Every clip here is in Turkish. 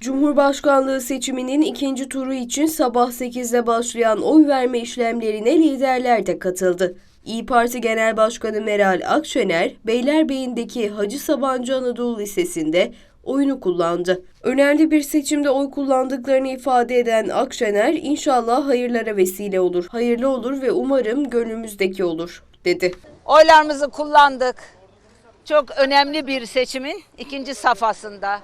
Cumhurbaşkanlığı seçiminin ikinci turu için sabah 8'de başlayan oy verme işlemlerine liderler de katıldı. İyi Parti Genel Başkanı Meral Akşener, Beylerbeyi'ndeki Hacı Sabancı Anadolu Lisesi'nde oyunu kullandı. Önemli bir seçimde oy kullandıklarını ifade eden Akşener, inşallah hayırlara vesile olur, hayırlı olur ve umarım gönlümüzdeki olur, dedi. Oylarımızı kullandık. Çok önemli bir seçimin ikinci safhasında.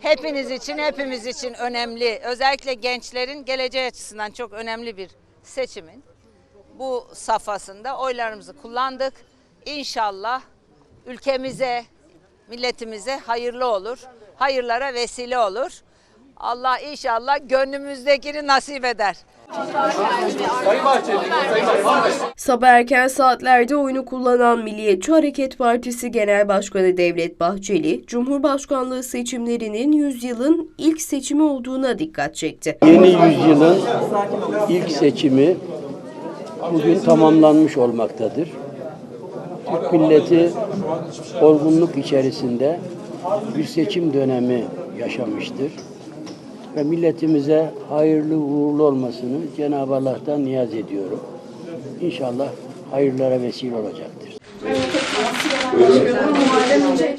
Hepiniz için, hepimiz için önemli. Özellikle gençlerin geleceği açısından çok önemli bir seçimin bu safhasında oylarımızı kullandık. İnşallah ülkemize, milletimize hayırlı olur. Hayırlara vesile olur. Allah inşallah gönlümüzdekini nasip eder. Sabah erken saatlerde oyunu kullanan Milliyetçi Hareket Partisi Genel Başkanı Devlet Bahçeli, Cumhurbaşkanlığı seçimlerinin yüzyılın ilk seçimi olduğuna dikkat çekti. Yeni yüzyılın ilk seçimi bugün tamamlanmış olmaktadır. Türk milleti olgunluk içerisinde bir seçim dönemi yaşamıştır. Ve milletimize hayırlı uğurlu olmasını Cenab-ı Allah'tan niyaz ediyorum. İnşallah hayırlara vesile olacaktır.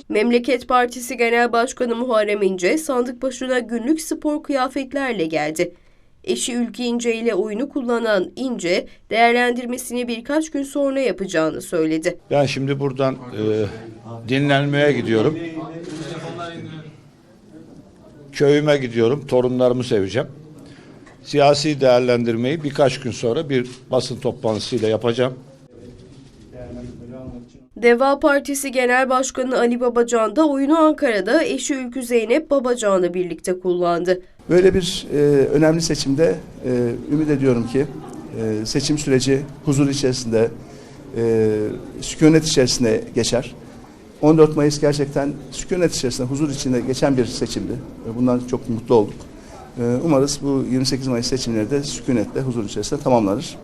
Memleket Partisi Genel Başkanı Muharrem İnce, sandık başına günlük spor kıyafetlerle geldi. Eşi Ülke İnce ile oyunu kullanan İnce, değerlendirmesini birkaç gün sonra yapacağını söyledi. Ben şimdi buradan e, dinlenmeye gidiyorum. Köyüme gidiyorum. Torunlarımı seveceğim. Siyasi değerlendirmeyi birkaç gün sonra bir basın toplantısıyla yapacağım. Deva Partisi Genel Başkanı Ali Babacan da oyunu Ankara'da eşi Ülkü Zeynep Babacan'la birlikte kullandı. Böyle bir e, önemli seçimde e, ümit ediyorum ki e, seçim süreci huzur içerisinde, e, sükunet içerisinde geçer. 14 Mayıs gerçekten sükunet içerisinde, huzur içinde geçen bir seçimdi. Bundan çok mutlu olduk. E, umarız bu 28 Mayıs seçimleri de sükunetle, huzur içerisinde tamamlanır.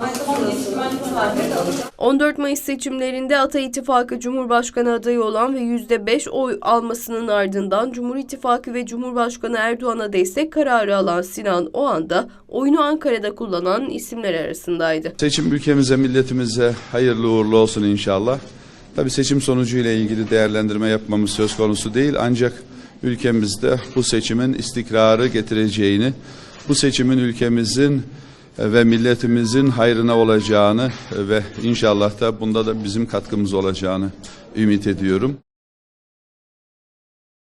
14 Mayıs seçimlerinde Ata İttifakı Cumhurbaşkanı adayı olan ve %5 oy almasının ardından Cumhur İttifakı ve Cumhurbaşkanı Erdoğan'a destek kararı alan Sinan o anda oyunu Ankara'da kullanan isimler arasındaydı. Seçim ülkemize, milletimize hayırlı uğurlu olsun inşallah. Tabii seçim sonucuyla ilgili değerlendirme yapmamız söz konusu değil ancak ülkemizde bu seçimin istikrarı getireceğini, bu seçimin ülkemizin e, ve milletimizin hayrına olacağını e, ve inşallah da bunda da bizim katkımız olacağını ümit ediyorum.